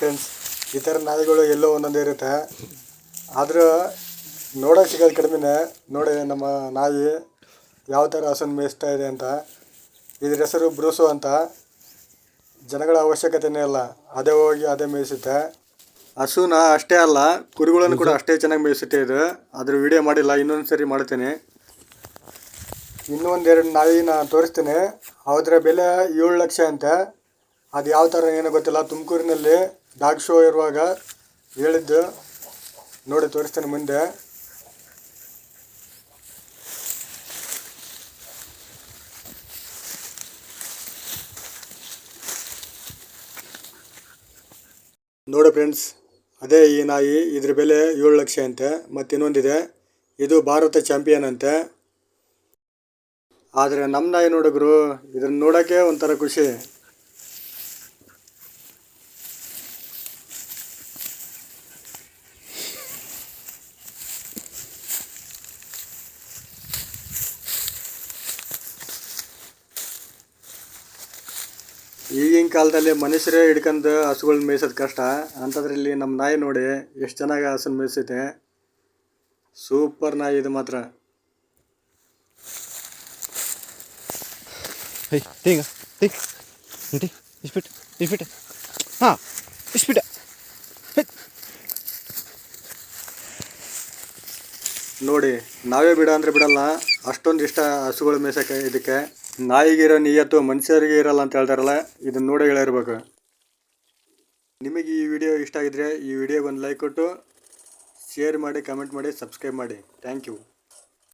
Friends ಈ ಥರ ನಾಯಿಗಳು ಎಲ್ಲೋ ಒಂದೊಂದು ಇರುತ್ತೆ. ಆದರೂ ನೋಡೋಕೆ ಸಿಗೋದು ಕಡಿಮೆನೇ, ನೋಡಿ ನಮ್ಮ ನಾಯಿ ಯಾವ ಥರ ಹಸುನ ಮೇಯಿಸ್ತಾ ಇದೆ ಅಂತ. ಇದ್ರ ಹೆಸರು ಬ್ರೂಸು ಅಂತ. ಜನಗಳ ಅವಶ್ಯಕತೆನೇ ಇಲ್ಲ. ಅದೇ ಹೋಗಿ ಅದೇ ಮೇಯಿಸುತ್ತೆ. ಹಸುನ ಅಷ್ಟೇ ಅಲ್ಲ, ಕುರಿಗಳನ್ನು ಕೂಡ ಅಷ್ಟೇ ಚೆನ್ನಾಗಿ ಮೇಯಿಸುತ್ತೆ ಇದು. ಅದ್ರ ವಿಡಿಯೋ ಮಾಡಿಲ್ಲ, ಇನ್ನೊಂದು ಸರಿ ಮಾಡ್ತೀನಿ. ಇನ್ನೂ ಒಂದೆರಡು ನಾಯಿನ ತೋರಿಸ್ತೀನಿ. ಅದರ ಬೆಲೆ ಏಳು ಲಕ್ಷ ಅಂತೆ. ಅದು ಯಾವ ಥರ ಏನೋ ಗೊತ್ತಿಲ್ಲ. ತುಮಕೂರಿನಲ್ಲಿ ಡಾಗ್ ಶೋ ಇರುವಾಗ ಹೇಳಿದ್ದು. ನೋಡಿ, ತೋರಿಸ್ತೇನೆ ಮುಂದೆ. ನೋಡಿ ಫ್ರೆಂಡ್ಸ್, ಅದೇ ಈ ನಾಯಿ, ಇದ್ರ ಬೆಲೆ ಏಳು ಲಕ್ಷ ಅಂತೆ. ಮತ್ತು ಇನ್ನೊಂದಿದೆ. ಇದು ಭಾರತ ಚಾಂಪಿಯನ್ ಅಂತೆ. ಆದರೆ ನಮ್ಮ ನಾಯಿ ನೋಡಿದ್ರು ಇದನ್ನು ನೋಡೋಕ್ಕೆ ಒಂಥರ ಖುಷಿ. ಈಗಿನ ಕಾಲದಲ್ಲಿ ಮನುಷ್ಯರೇ ಹಿಡ್ಕೊಂಡು ಹಸುಗಳನ್ನ ಮೇಯ್ಸೋದು ಕಷ್ಟ. ಅಂಥದ್ರಲ್ಲಿ ನಮ್ಮ ನಾಯಿ ನೋಡಿ ಎಷ್ಟು ಚೆನ್ನಾಗಿ ಹಸುನ ಮೇಯ್ಸೈತೆ. ಸೂಪರ್ ನಾಯಿ ಇದು ಮಾತ್ರ. ಇಸ್ಬಿಟ್ಟು ಇಸ್ಬಿಟ್ಟು ಹಾಂ ಇಸ್ಬಿಟ್ಟ ನೋಡಿ ನಾವೇ ಬಿಡ ಅಂದರೆ ಬಿಡಲ್ಲ. ಅಷ್ಟೊಂದು ಇಷ್ಟ ಹಸುಗಳು ಮೇಯ್ಸೋಕ್ಕೆ ಇದಕ್ಕೆ. ನಾಯಿಗಿರೋ ನಿಯತ್ತು ಮನುಷ್ಯರಿಗೆ ಇರಲ್ಲ ಅಂತ ಹೇಳ್ತಾರಲ್ಲ, ಇದನ್ನು ನೋಡಿ ಹೇಳಿರ್ಬೇಕು ನಿಮಗೆ ಈ ವಿಡಿಯೋ ಇಷ್ಟ ಆಗಿದ್ರೆ ಈ ವಿಡಿಯೋಗೆ ಒಂದು ಲೈಕ್ ಕೊಟ್ಟು ಶೇರ್ ಮಾಡಿ ಕಮೆಂಟ್ ಮಾಡಿ ಸಬ್ಸ್ಕ್ರೈಬ್ ಮಾಡಿ. Thank you